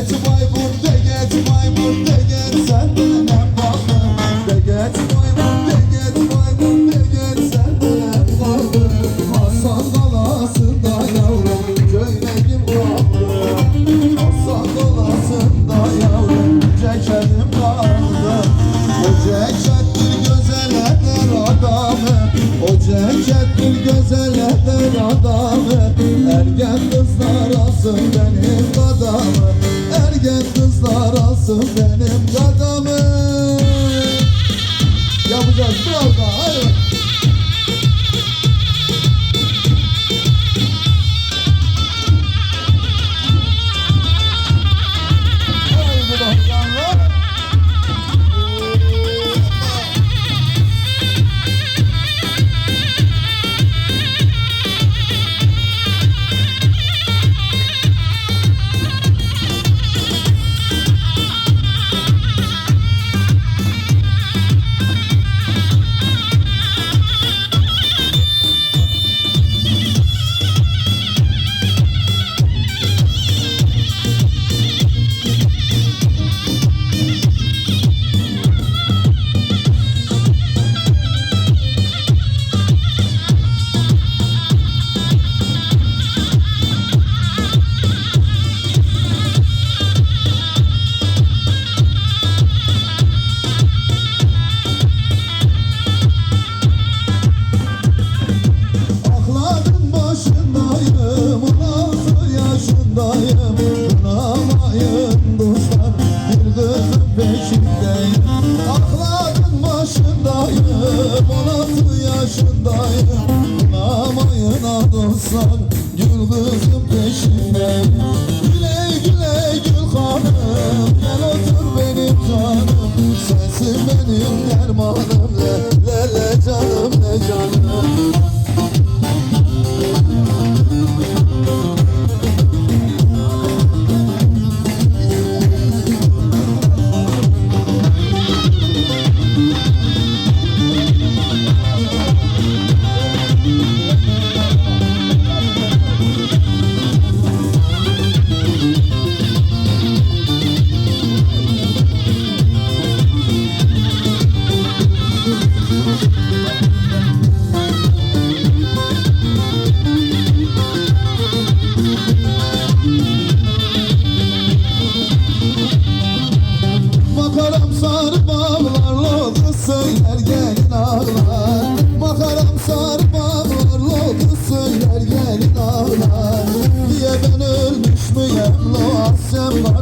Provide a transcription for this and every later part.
geç maymun de geç sen benim balım De geç geç sen benim balım Hasan kalasında yavrum Köylekim kaldı Hasan kalasında yavrum Ceketim kaldı O ceket bir güzel eder adamı O ceket bir güzel eder adamı. Ergen kızlar alsın benim adamı. Ergen kızlar alsın benim adamı. Yapacağız biraz hayır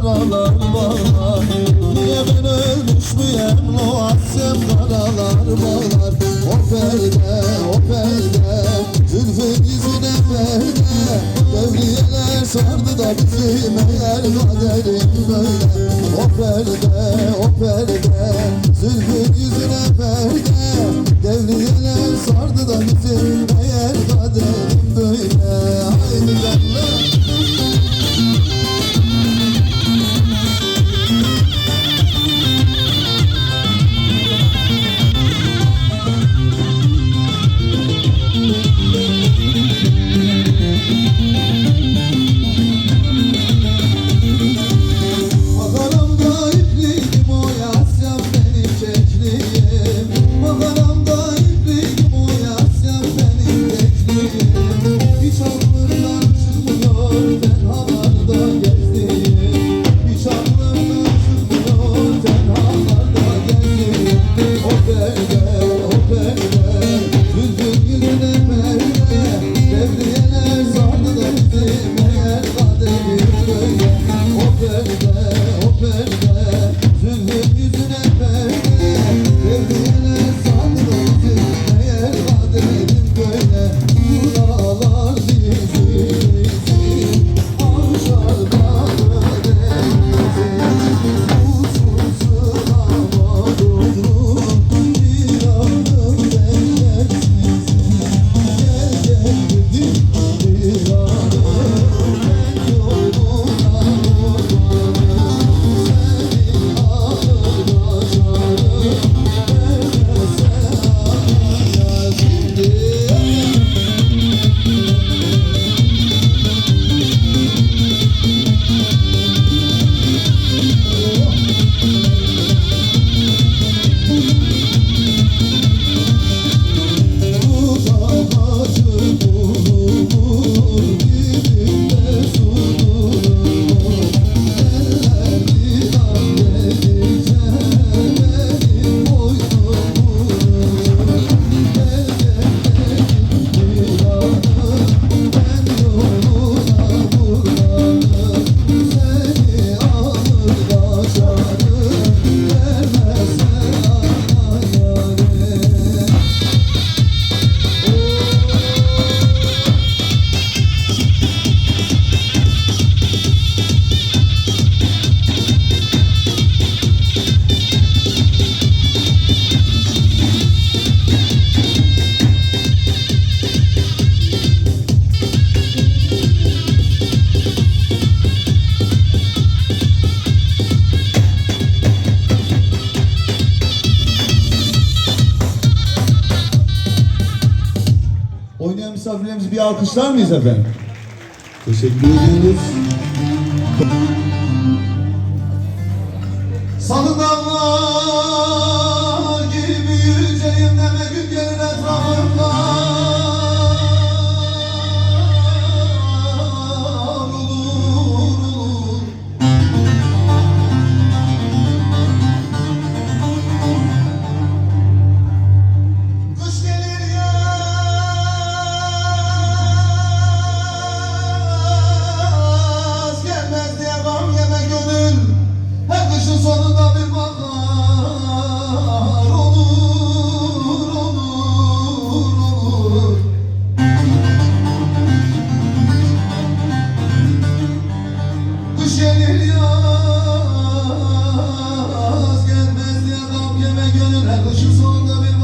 karalar bağlar Niye ben ölmüş müyem lo asem karalar bağlar O perde o perde Zülfün yüzüne perde Devriyeler sardı da bizim eğer kaderim böyle O perde, o perde Zülfün yüzüne perde Devriyeler sardı da bizim eğer kaderim böyle Haydi canım sevda misafirlerimizi bir alkışlar mıyız efendim? Teşekkür ediyoruz. Dağlar gibi yüceyim deme gün gelir etrafım Kalbime gönüle ışık sonunda bir